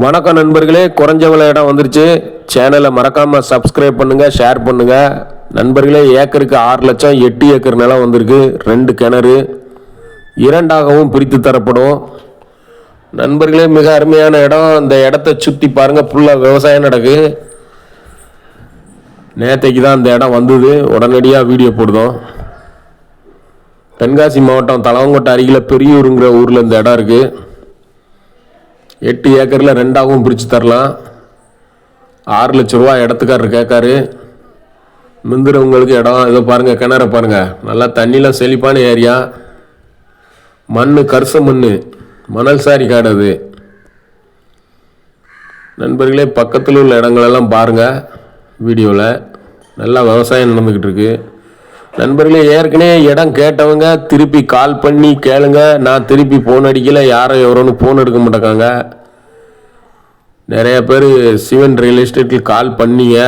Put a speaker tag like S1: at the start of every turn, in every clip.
S1: வணக்கம் நண்பர்களே குறைஞ்ச விலை இடம் வந்துருச்சு. சேனலை மறக்காமல் சப்ஸ்கிரைப் பண்ணுங்கள் ஷேர் பண்ணுங்கள் நண்பர்களே ஏக்கருக்கு ஆறு லட்சம் எட்டு ஏக்கர் நிலம் வந்திருக்கு. ரெண்டு கிணறு இரண்டாகவும் பிரித்து தரப்படும். நண்பர்களே மிக அருமையான இடம். இந்த இடத்த சுற்றி பாருங்கள் ஃபுல்லாக விவசாயம் நடக்கு. நேற்றைக்கு தான் இந்த இடம் வந்தது. உடனடியாக வீடியோ போடுதோம். தென்காசி மாவட்டம் தலவங்கோட்டை அருகில் பெரியூருங்கிற ஊரில் இந்த இடம் இருக்குது எட்டு ஏக்கரில் ரெண்டாகவும் பிரித்து தரலாம். ஆறு லட்ச ரூபா இடத்துக்காரர் கேட்காரு. முந்திரவங்களுக்கு இடம் இதோ பாருங்கள் கிணற பாருங்கள் நல்லா தண்ணிலாம் செழிப்பான ஏரியா. மண் கரிச மண் மணல் சாரி காடு அது நண்பர்களே பக்கத்தில் உள்ள இடங்களெல்லாம் பாருங்கள் வீடியோவில் நல்லா விவசாயம் நடந்துக்கிட்டு இருக்குது நண்பர்களே ஏற்கனவே இடம் கேட்டவங்க திருப்பி கால் பண்ணி கேளுங்க. நான் திருப்பி ஃபோன் அடிக்கல. யாரோ எவரோன்னு ஃபோன் எடுக்க மாட்டேங்காங்க. நிறைய பேர் சிவன் ரியல் எஸ்டேட்டில் கால் பண்ணீங்க.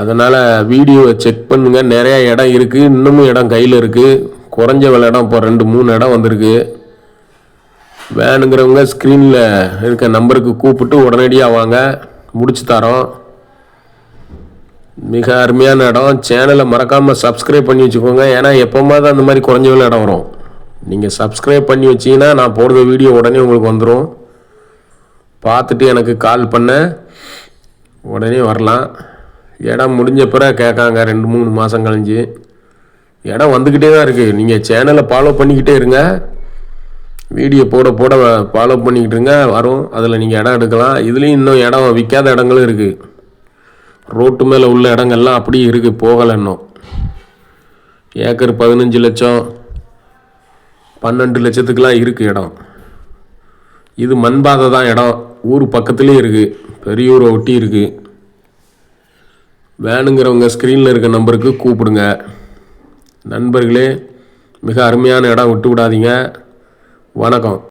S1: அதனால் வீடியோவை செக் பண்ணுங்கள் நிறையா இடம் இருக்குது இன்னமும் இடம் கையில் இருக்குது குறைஞ்ச விலை இடம் இப்போ ரெண்டு மூணு இடம் வந்திருக்கு. வேணுங்கிறவங்க ஸ்க்ரீனில் இருக்க நம்பருக்கு கூப்பிட்டு உடனடியாக வாங்க. முடிச்சு தரோம். மிக அருமையான இடம். சேனலை மறக்காமல் சப்ஸ்கிரைப் பண்ணி வச்சுக்கோங்க. ஏன்னா எப்போமாவது அந்த மாதிரி குறைஞ்ச விலை இடம் வரும். நீங்கள் சப்ஸ்கிரைப் பண்ணி வச்சிங்கன்னா நான் போடுற வீடியோ உடனே உங்களுக்கு வந்துடும் பார்த்துட்டு எனக்கு கால் பண்ண. உடனே வரலாம். இடம் முடிஞ்ச பிறகு கேட்காங்க ரெண்டு மூணு மாதம் கழிஞ்சு. இடம் வந்துக்கிட்டே தான் இருக்குது நீங்கள் சேனலை ஃபாலோ பண்ணிக்கிட்டே இருங்க. வீடியோ போட போட ஃபாலோ பண்ணிக்கிட்டு இருங்க. வரும். அதில் நீங்கள் இடம் எடுக்கலாம். இதுலேயும் இன்னும் இடம் விற்காத இடங்களும் இருக்குது ரோட்டு மேலே உள்ள இடங்கள்லாம் அப்படியே இருக்குது போகலை இன்னும். ஏக்கர் பதினஞ்சு லட்சம் பன்னெண்டு லட்சத்துக்கெலாம் இருக்குது இடம். இது மண்பாதை தான் இடம். ஊர் பக்கத்துலேயே இருக்குது பெரியூரை ஒட்டி இருக்குது வேணுங்கிறவங்க ஸ்க்ரீனில் இருக்க நம்பருக்கு கூப்பிடுங்க. நண்பர்களே மிக அருமையான இடம் விட்டு விடாதீங்க. வணக்கம்.